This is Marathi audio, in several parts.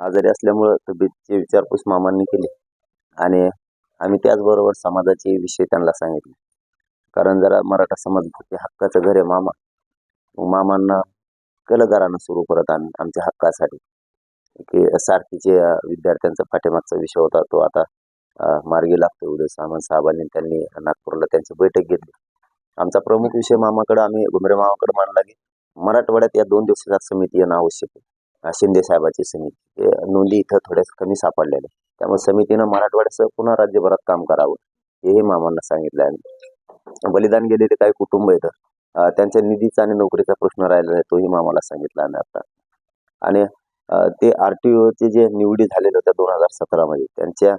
आजारी असल्यामुळं तब्येतीची विचारपूस मामांनी केली. आणि आम्ही त्याचबरोबर समाजाचे विषय त्यांना सांगितले. कारण जरा मराठा समाज ते हक्काचं घर आहे मामा. मामांना कलगारानं सुरू करत आम्ही आमच्या हक्कासाठी. की सारथीचे विद्यार्थ्यांचा पाठीमागचा विषय होता तो आता मार्गी लागतो उदय सामंत साहेबांनी त्यांनी नागपूरला त्यांची बैठक घेतली. आमचा प्रमुख विषय मामाकडे आम्ही घुमरे मामाकडे मांडला की मराठवाड्यात या दोन दिवसाच्या समिती येणं आवश्यक आहे. शिंदे साहेबाची समिती. हे नोंदी इथं थोड्याच कमी सापडलेल्या. त्यामुळे समितीनं मराठवाड्यासह पुन्हा राज्यभरात काम करावं हेही मामांना सांगितलं आहे. बलिदान गेलेले काही कुटुंब आहेत. त्यांच्या निधीचा आणि नोकरीचा प्रश्न राहिला आहे तोही मामाला सांगितला आम्ही आता. आणि ते आर टी ओचे जे निवडी झालेले होत्या दोन हजार सतरामध्ये त्यांच्या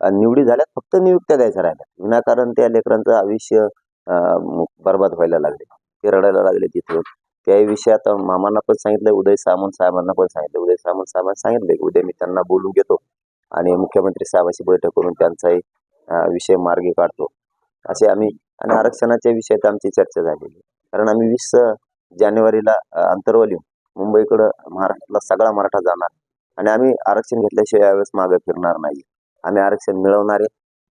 निवडी झाल्यात फक्त नियुक्त्या द्यायच्या राहिल्या विनाकारण त्या लेकरांचं आयुष्य बर्बाद बरबाद व्हायला लागले. ते रडायला लागले तिथून त्याविषयी आता मामांना पण सांगितलं उदय सामंत साहेबांना पण सांगितलं उदय सामंत साहेबांना सांगितलं की उद्या मी त्यांना बोलून घेतो आणि मुख्यमंत्री साहेबांशी बैठक करून त्यांचाही विषय मार्गी काढतो. असे आम्ही आणि आरक्षणाच्या विषयात आमची चर्चा झालेली कारण आम्ही वीस जानेवारीला अ, अंतर्वली मुंबईकडं महाराष्ट्रातला सगळा मराठा जाणार आणि आम्ही आरक्षण घेतल्याशिवाय यावेळेस मागे फिरणार नाही. आम्ही आरक्षण मिळवणार आहे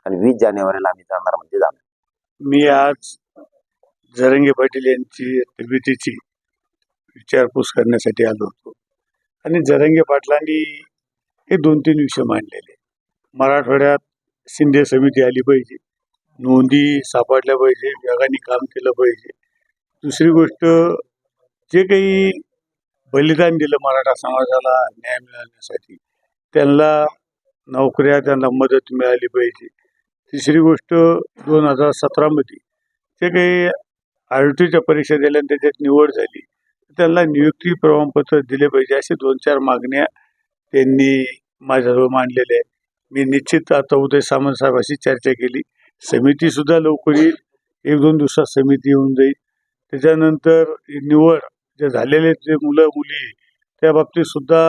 आणि वीस जानेवारीला आम्ही जाणार म्हणजे जाणार. मी आज जरंगे पाटील यांची तब्येतीची विचारपूस करण्यासाठी आलो होतो. आणि जरंगे पाटलांनी हे दोन तीन विषय मांडलेले. मराठवाड्यात शिंदे समिती आली पाहिजे नोंदी सापडल्या पाहिजे वेगाने काम केलं पाहिजे. दुसरी गोष्ट जे काही बलिदान दिलं मराठा समाजाला न्याय मिळवण्यासाठी त्यांना नोकऱ्या त्यांना मदत मिळाली पाहिजे. तिसरी गोष्ट दोन हजार सतरामध्ये जे काही आर टीच्या परीक्षा दिल्या आणि त्याच्यात निवड झाली त्यांना नियुक्ती प्रमाणपत्र दिले पाहिजे असे दोन चार मागण्या त्यांनी माझ्याजवळ मांडलेल्या आहे मी निश्चित आता उदय सामंत साहेबाशी चर्चा केली. समितीसुद्धा लवकर येईल. एक दोन दिवसात समिती येऊन जाईल. त्याच्यानंतर निवड जे झालेले जे मुलं मुली त्या बाबतीत सुद्धा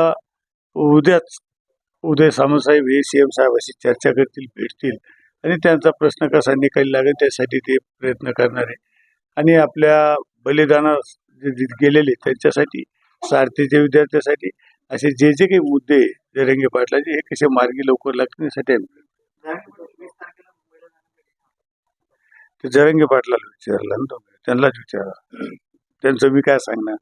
उद्याच उदय सामंत साहेब हे सी एम साहेबाशी चर्चा करतील भेटतील. आणि त्यांचा प्रश्न कसा निकाली लागेल त्यासाठी ते प्रयत्न करणार आहे आणि आपल्या बलिदाना गेलेले त्यांच्यासाठी सारथीच्या विद्यार्थ्यासाठी असे जे जे काही मुद्दे जरंगे पाटलाचे हे कसे मार्गी लवकर लागण्यासाठी आम्ही ते जरंगे पाटलाला विचारला ना त्यांनाच विचारा. त्यांचं मी काय सांगणार?